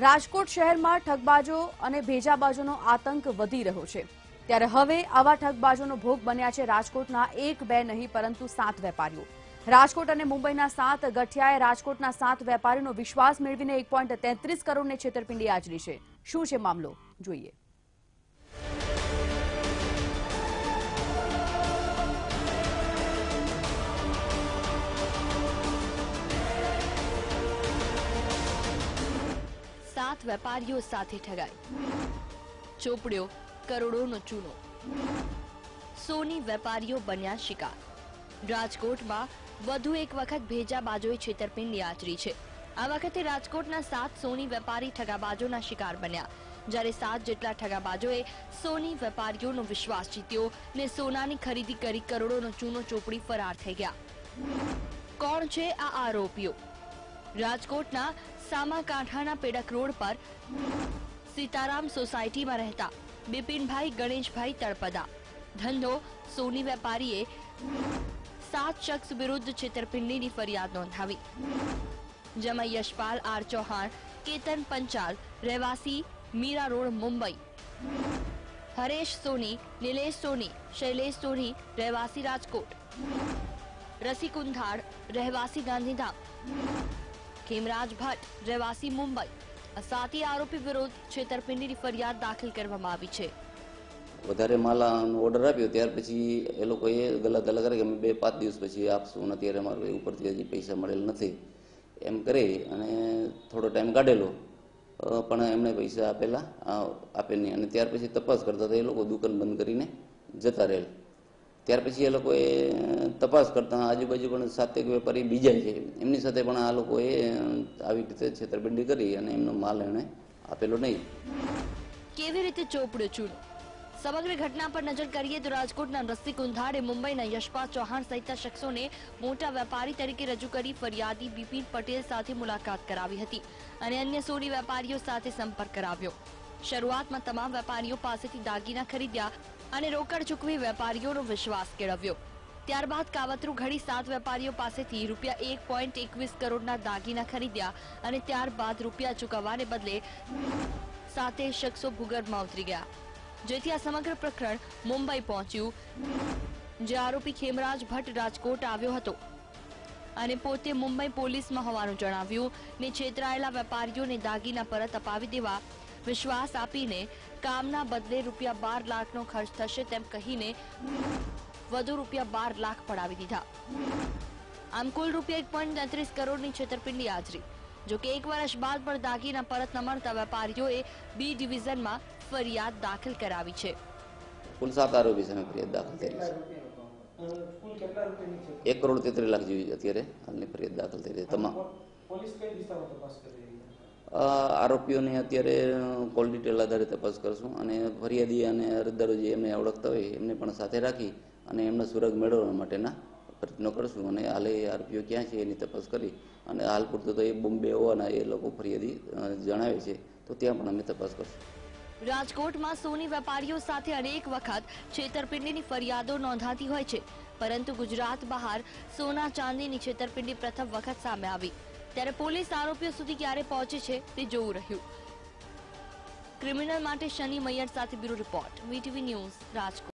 રાજકોટ શહેરમાં ઠગબાજો અને ભેજાબાજોનો આતંક વધી રહ્યો છે. ત્યારે હવે આવા ઠગબાજોનો ભોગ બન્યા છે રાજકોટના એક, બે નહીં, પરંતુ સાત વેપારીઓ. રાજકોટ અને મુંબઈના સાત ગઠિયાએ રાજકોટના સાત વેપારીનો વિશ્વાસ મેળવીને એક પોઈન્ટ તેત્રીસ કરોડની છેતરપિંડી આચરી છે. શું છે મામલો? જોઈએ. વેપારીઓ સાથે ઠગાઈ ચોપડ્યો, કરોડોનો ચૂનો. સોની વેપારીઓ બન્યા શિકાર. રાજકોટમાં વધુ એક વખત ભેજાબાજોએ છેતરપિંડી આચરી છે. આ વખતે રાજકોટના સાત સોની વેપારી ઠગાબાજોના શિકાર બન્યા. જ્યારે સાત જેટલા ઠગાબાજોએ સોની વેપારીઓનો વિશ્વાસ જીત્યો ને સોનાની ખરીદી કરી કરોડોનો ચૂનો ચોપડી ફરાર થઈ ગયા. કોણ છે આ આરોપીઓ? રાજકોટના સામાકાંઠાના પેડક રોડ પર સીતારામ સોસાયટીમાં રહેતા બિપિનભાઈ ગણેશભાઈ તળપદા. ધંધો, સોની વેપારીએ સાત શખ્સ વિરુદ્ધ છેતરપિંડીની ફરિયાદ નોંધાવી. જેમાં યશપાલ, આર ચૌહાણ, કેતન પંચાલ, રહેવાસી મીરા રોડ, મુંબઈ. હરેશ સોની, નિલેશ સોની, શૈલેષ સોની, રહેવાસી રાજકોટ. રસી કુંધાડ રહેવાસી ગાંધીધામ. ખેમરાજ ભટ્ટ રહેવાસી મુંબઈ આ સાતી આરોપી વિરુદ્ધ છેતરપિંડીની ફરિયાદ દાખલ કરવામાં આવી છે વધારે માલાનો ઓર્ડર આપ્યો, ત્યાર પછી એ લોકોએ ગલા ગલા કરે કે અમે બે પાંચ દિવસ પછી આપશું અને અત્યારે અમારે ઉપરથી હજી પૈસા મળેલ નથી. એમ કરી અને થોડો ટાઈમ કાઢેલો પણ એમણે પૈસા આપેલા આપે નહીં. અને ત્યાર પછી તપાસ કરતા હતા એ લોકો દુકાન બંધ કરીને જતા રહેલ. ત્યાર પછી એ લોકોએ તપાસ કરતા આજુબાજુ પણ સાતેક વેપારી બીજા છે. એમની સાથે પણ આ લોકોએ આવી રીતે છેતરપિંડી કરી અને એમનો માલ એણે આપેલો નહીં. કેવી રીતે ચોપડ્યો ચૂડ સમગ્ર ઘટના પર નજર કરીએ તો રાજકોટના રસિક કુંધાડે મુંબઈના યશપાલ ચૌહાણ સહિતના શખ્સોને મોટા વેપારી તરીકે રજૂ કરી ફરિયાદી બિપિન પટેલ સાથે મુલાકાત કરાવી હતી અને અન્ય સોની વેપારીઓ સાથે સંપર્ક કરાવ્યો. શરૂઆતમાં તમામ વેપારીઓ પાસેથી દાગીના ખરીદ્યા અને રોકડ ચૂકવી વેપારીઓનો વિશ્વાસ કેળવ્યો. ત્યારબાદ કાવતરું ઘડી સાત વેપારીઓ પાસેથી રૂપિયા એક પોઈન્ટ એકવીસ કરોડના દાગીના ખરીદ્યા અને ત્યારબાદ રૂપિયા ચૂકવવાને બદલે સાતે શખ્સો ભૂગર્ભમાં ઉતરી ગયા. જેથી આ સમગ્ર પ્રકરણ મુંબઈ પહોંચ્યું જે આરોપી ખેમરાજ ભટ્ટ રાજકોટ આવ્યો હતો. અને પોતે મુંબઈ પોલીસમાં હોવાનું જણાવ્યું ને છેતરાયેલા વેપારીઓને દાગીના પરત અપાવી દેવા વિશ્વાસ આપીને કામના બદલે રૂપિયા બાર લાખનો ખર્ચ થશે તેમ કહીને વધુ રૂપિયા બાર લાખ પડાવી દીધા. આમ કુલ રૂપિયા એક પોઈન્ટ તેત્રીસ કરોડની છેતરપિંડી હાજરી જો કે એક વર્ષ બાદ પણ દાગીના પરત ન મળતા વેપારીઓએ બી ડિવિઝનમાં ફરિયાદ દાખલ કરાવી છે. કુલ સાત આરોપી ફરિયાદ દાખલ થઈ છે. કુલ કેટલા રૂપિયાની છે એક કરોડ તેત્રીસ લાખ જેવી અત્યારે હાલની ફરિયાદ દાખલ થઈ છે તમામ. પોલીસ કઈ દિશામાં તપાસ કરી રહી આરોપીઓની અત્યારે કોલ ડિટેલ આધારે તપાસ કરશું અને ફરિયાદી અને અરજદારો જે એમને ઓળખતા હોય એમને પણ સાથે રાખી અને એમનો સુરગ મેળવવા માટેના પ્રયત્નો કરશું અને હાલે આરોપીઓ ક્યાં છે એની તપાસ કરી અને હાલ પૂરતો તો એ બોમ્બે હોવાના એ લોકો ફરિયાદી જણાવે છે, તો ત્યાં પણ અમે તપાસ કરશું. રાજકોટમાં સોની વેપારીઓ સાથે અનેક વખત છેતરપિંડીની ફરિયાદો નોંધાતી હોય છે, પરંતુ ગુજરાત બહાર સોના ચાંદીની છેતરપિંડી પ્રથમ વખત સામે આવી. ત્યારે પોલીસ આરોપીઓ સુધી ક્યારે પહોંચે છે તે જોવું રહ્યું. ક્રિમિનલ માટે શનિ મૈયર સાથે bureau report. VTV news Rajkot.